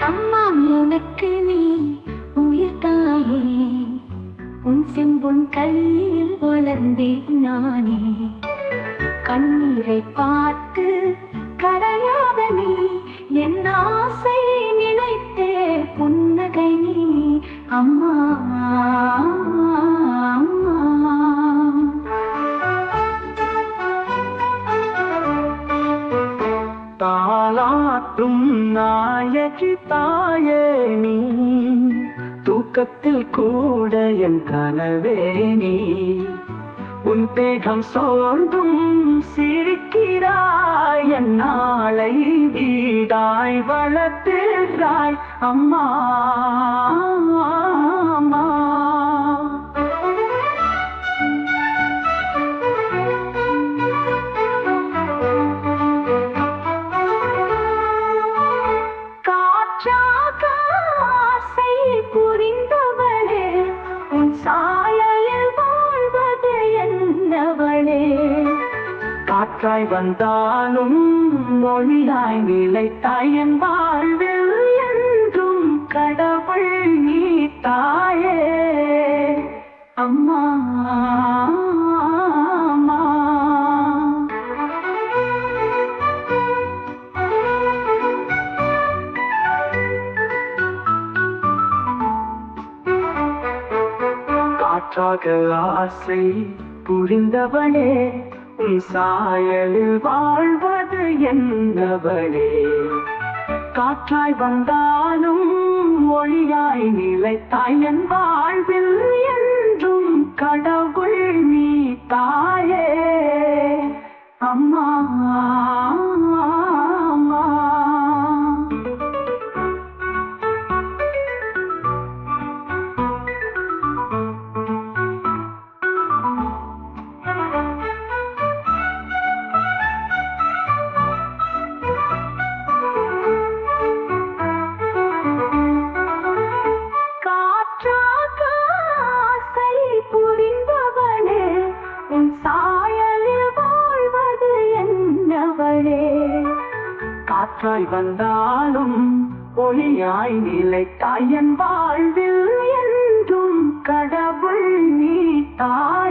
அம்மா எனக்கு நீ உயிர் தாயே. உன் செம்புன் கையில் வளர்ந்தேன் நானே. கண்ணீரை பார்த்து தாளாட்டும் நாயகி தாயே நீ. தூக்கத்தில் கூட என் கனவே நீ. உன் தேகம் சோர்ந்தும் சிரிக்கிறாய். என் நாளை வீடாய் வளர்த்திறாய் அம்மா அம்மா. காற்றாய் வந்தாலும் மொழியாய் நிலைத்தாய் என் வாழ்வில் என்றும் கடவுள் நீ தாயே அம்மா. காற்றாக ஆசை புரிந்தவனே சாயலில் வாழ்வது என்னவளே காற்றாய் வந்தாலும் மொழியாய் நிலைத்தாய் என் வாழ்வில் என்றும் கடவுள் நீ தாயே. காற்றாய் வந்தாலும் ஒளியாய் நிலைத்தாய் என் வாழ்வில் என்றும் கடவுள் நீ தாயே